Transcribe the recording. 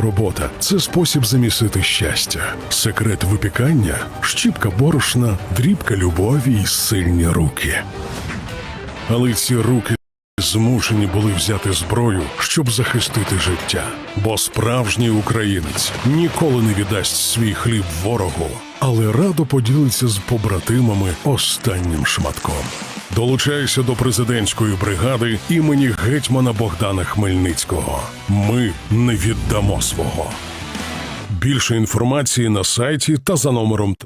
робота, це спосіб замісити щастя. Секрет випікання щіпка борошна, дрібка любові і сильні руки. Але ці руки змушені були взяти зброю, щоб захистити життя. Бо справжній українець ніколи не віддасть свій хліб ворогу, але радо поділиться з побратимами останнім шматком. Долучайся до президентської бригади імені гетьмана Богдана Хмельницького. Ми не віддамо свого. Більше інформації на сайті та за номером